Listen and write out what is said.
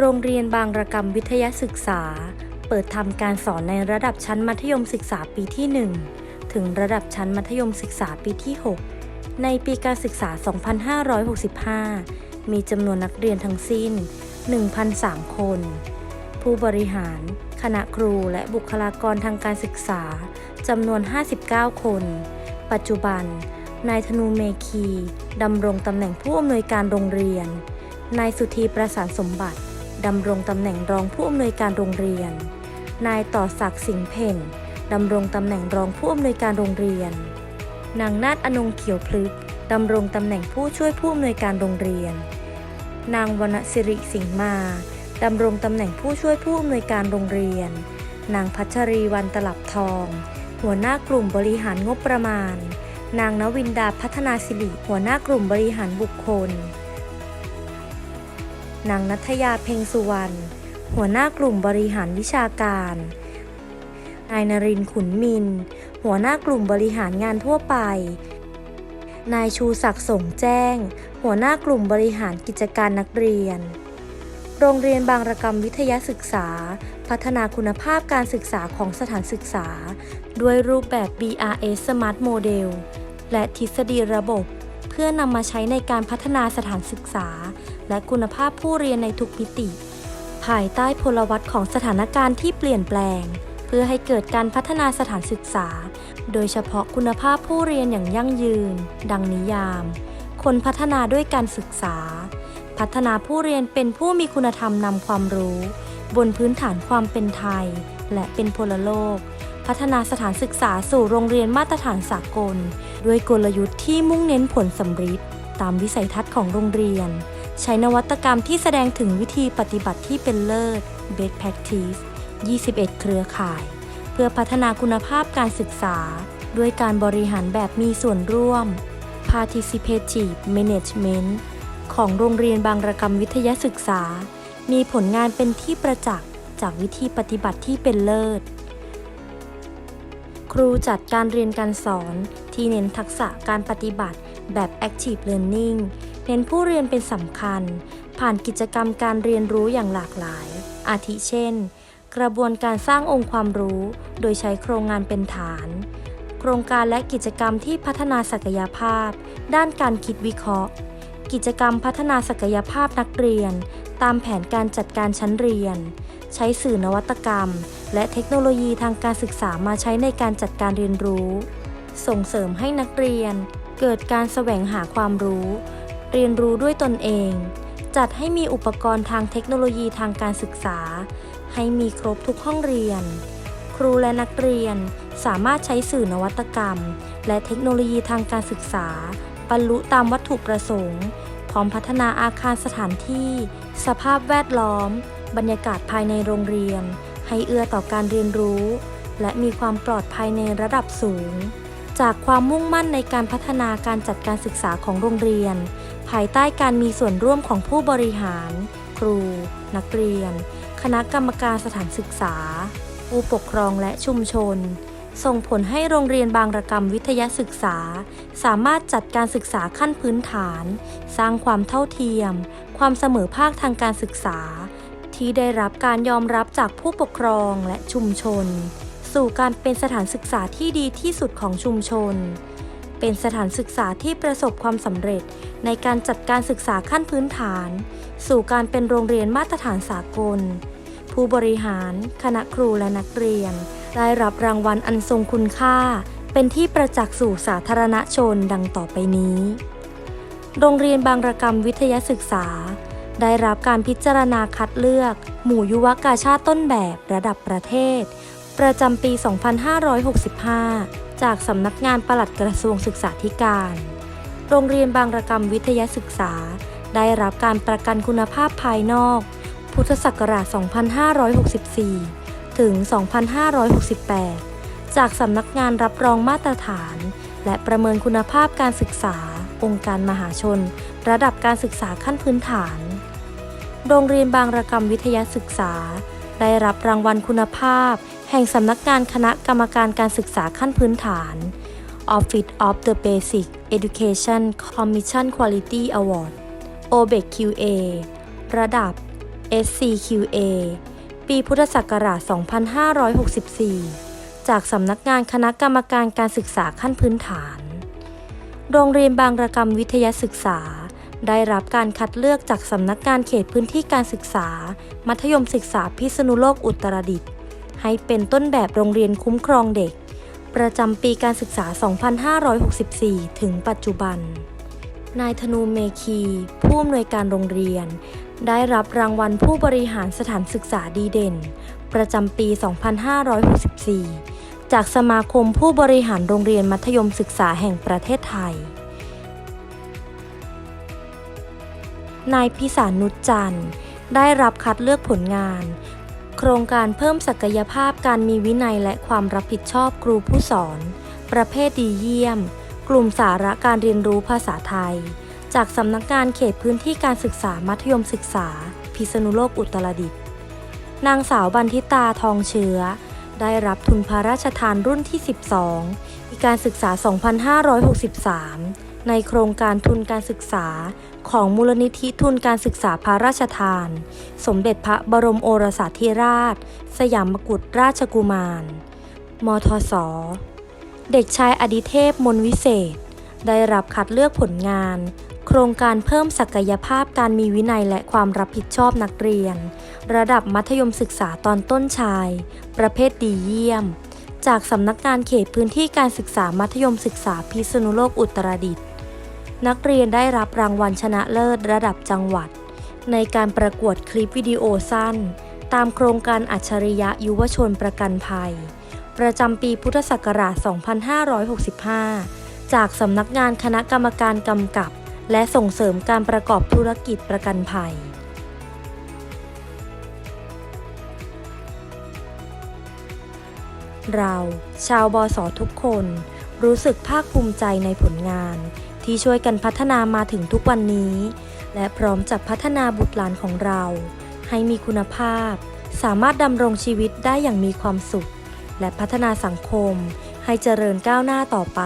โรงเรียนบางระกรรมวิทยาศึกษา เปิดทำการสอนในระดับชั้นมัธยมศึกษาปีที่ 1 ถึงระดับชั้นมัธยมศึกษาปีที่ 6 ในปีการศึกษา 2565 มีจำนวนนักเรียนทั้งสิ้น 1,003 คน ผู้บริหาร คณะครูและบุคลากรทางการศึกษาจำนวน 59 คน ปัจจุบัน นายธนูเมคีดำรงตำแหน่งผู้อำนวยการโรงเรียน นายสุธีประสานสมบัติ ดำรงตำแหน่งรองผู้อำนวยการโรงเรียน นายต่อศักดิ์สิงห์เพ่งดำรงตำแหน่งรองผู้อำนวยการโรงเรียน นางนาฏอนงเขียวพลึกดำรงตำแหน่งผู้ช่วยผู้อำนวยการโรงเรียน นางวรรณสิริสิงห์มาดำรงตำแหน่งผู้ช่วยผู้อำนวยการโรงเรียน นางพัชรีวันตลับทอง หัวหน้ากลุ่มบริหารงบประมาณ นางนวินดาพัฒนาสิริหัวหน้ากลุ่มบริหารบุคคล นางนัทยาเพ็งสุวรรณ หัวหน้ากลุ่มบริหารวิชาการ นายนรินขุนมิน หัวหน้ากลุ่มบริหารงานทั่วไป นายชูศักดิ์สงแจ้ง หัวหน้ากลุ่มบริหารกิจการนักเรียน โรงเรียนบางระกรรมวิทยาศึกษา พัฒนาคุณภาพการศึกษาของสถานศึกษา ด้วยรูปแบบ BRS Smart Model และทฤษฎีระบบ พื่อนำมาใช้ในการพัฒนาสถานศึกษา และคุณภาพผู้เรียนในทุกมิติ ภายใต้พลวัตของสถานการณ์ที่เปลี่ยนแปลง เพื่อให้เกิดการพัฒนาสถานศึกษา โดยเฉพาะคุณภาพผู้เรียนอย่างยั่งยืน ดังนิยาม คนพัฒนาด้วยการศึกษา พัฒนาผู้เรียนเป็นผู้มีคุณธรรมนำความรู้ บนพื้นฐานความเป็นไทย และเป็นพลโลก พัฒนาสถานศึกษาสู่โรงเรียนมาตรฐานสากล ด้วยกลยุทธ์ที่มุ่งเน้นผลสำฤทธิ์ตามวิสัยทัศน์ของโรงเรียน ใช้นวัตกรรมที่แสดงถึงวิธีปฏิบัติที่เป็นเลิศ Best Practice 21 เครือข่าย เพื่อพัฒนาคุณภาพการศึกษา ด้วยการบริหารแบบมีส่วนร่วม Participative Management ของโรงเรียนบางระกรรมวิทยาศึกษา มีผลงานเป็นที่ประจักษ์จากวิธีปฏิบัติที่เป็นเลิศ ครูจัดการเรียนการสอน ที่เน้นทักษะการปฏิบัติแบบ Active Learning เน้นผู้เรียนเป็นสำคัญ ผ่านกิจกรรมการเรียนรู้อย่างหลากหลาย อาทิเช่น กระบวนการสร้างองค์ความรู้ โดยใช้โครงงานเป็นฐาน โครงการและกิจกรรมที่พัฒนาศักยภาพ ด้านการคิดวิเคราะห์ กิจกรรมพัฒนาศักยภาพนักเรียน ตามแผนการจัดการชั้นเรียน ใช้สื่อนวัตกรรม และเทคโนโลยีทางการศึกษามาใช้ในการจัดการเรียนรู้ ส่งเสริมให้นักเรียน เกิดการแสวงหาความรู้ เรียนรู้ด้วยตนเอง จัดให้มีอุปกรณ์ทางเทคโนโลยีทางการศึกษา ให้มีครบทุกห้องเรียน ครูและนักเรียนสามารถใช้สื่อนวัตกรรม และเทคโนโลยีทางการศึกษา บรรลุตามวัตถุประสงค์ พร้อมพัฒนาอาคารสถานที่ สภาพแวดล้อม บรรยากาศภายในโรงเรียน ให้เอื้อต่อการเรียนรู้ และมีความปลอดภัยในระดับสูง จากความมุ่งมั่นในการพัฒนาการจัดการศึกษาของโรงเรียน ภายใต้การมีส่วนร่วมของผู้บริหาร ครู นักเรียน คณะกรรมการสถานศึกษา ผู้ปกครองและชุมชน ส่งผลให้โรงเรียนบางระกรรมวิทยาศึกษา สามารถจัดการศึกษาขั้นพื้นฐาน สร้างความเท่าเทียม ความเสมอภาคทางการศึกษา ที่ได้รับการยอมรับจากผู้ปกครองและชุมชน สู่การเป็นสถานศึกษาที่ดีที่สุดของชุมชน เป็นสถานศึกษาที่ประสบความสำเร็จในการจัดการศึกษาขั้นพื้นฐาน สู่การเป็นโรงเรียนมาตรฐานสากล ผู้บริหาร คณะครูและนักเรียน ได้รับรางวัลอันทรงคุณค่า เป็นที่ประจักษ์สู่สาธารณชนดังต่อไปนี้ โรงเรียนบางระกรรมวิทยาศึกษา ได้รับการพิจารณาคัดเลือก หมู่ยุวกาชาติต้นแบบระดับประเทศ ประจำปี 2565 จากสำนักงานปลัดกระทรวงศึกษาธิการ โรงเรียนบางระกรรมวิทยาศึกษา ได้รับการประกันคุณภาพภายนอก พุทธศักราช 2564 ถึง 2568 จากสำนักงานรับรองมาตรฐาน และประเมินคุณภาพการศึกษา องค์การมหาชน ระดับการศึกษาขั้นพื้นฐาน โรงเรียนบางระกรรมวิทยาศึกษา ได้รับรางวัลคุณภาพ แห่งสำนักงานคณะกรรมการการศึกษาขั้นพื้นฐาน Office of the Basic Education Commission Quality Award OBEC QA ระดับ SCQA ปีพุทธศักราช 2564 จากสำนักงานคณะกรรมการการศึกษาขั้นพื้นฐาน โรงเรียนบางระกรรมวิทยาศึกษา ได้รับการคัดเลือกจากสำนักงานเขตพื้นที่การศึกษา มัธยมศึกษาพิษณุโลกอุตรดิตถ์ให้เป็นต้นแบบโรงเรียนคุ้มครองเด็ก ประจำปีการศึกษา 2564 ถึงปัจจุบัน นายธนูเมคี ผู้อำนวยการโรงเรียน ได้รับรางวัลผู้บริหารสถานศึกษาดีเด่น ประจำปี 2564 จากสมาคมผู้บริหารโรงเรียนมัธยมศึกษาแห่งประเทศไทย นายพิสารนุชจันทร์ ได้รับคัดเลือกผลงาน โครงการเพิ่มศักยภาพการมีวินัยและความรับผิดชอบครูผู้สอน ประเภทดีเยี่ยม กลุ่มสาระการเรียนรู้ภาษาไทย จากสำนักงานเขตพื้นที่การศึกษามัธยมศึกษา พิษณุโลกอุตรดิตถ์นางสาวบันทิตาทองเชื้อ ได้รับทุนพระราชทานรุ่นที่ 12 ปีการศึกษา 2563 ในโครงการทุนการศึกษา ของมูลนิธิทุนการศึกษาพระราชทาน สมเด็จพระบรมโอรสาธิราช สยามกุฎราชกุมาร มทศ เด็กชายอดิเทพมนวิเศษ ได้รับคัดเลือกผลงาน โครงการเพิ่มศักยภาพการมีวินัยและความรับผิดชอบนักเรียน ระดับมัธยมศึกษาตอนต้นชาย ประเภทดีเยี่ยมจากสำนักงานเขตพื้นที่การศึกษามัธยมศึกษาพิษณุโลกอุตรดิตถ์ นักเรียนได้รับรางวัลชนะเลิศระดับจังหวัด ในการประกวดคลิปวิดีโอสั้น ตามโครงการอัจฉริยะยุวชนประกันภัย ประจำปีพุทธศักราช 2565 จากสำนักงานคณะกรรมการกำกับ และส่งเสริมการประกอบธุรกิจประกันภัยเรา ชาวบอสอทุกคน รู้สึกภาคภูมิใจในผลงาน ที่ช่วยกันพัฒนามาถึงทุกวันนี้ และพร้อมจะพัฒนาบุตรหลานของเรา ให้มีคุณภาพ สามารถดำรงชีวิตได้อย่างมีความสุข และพัฒนาสังคมให้เจริญก้าวหน้าต่อไป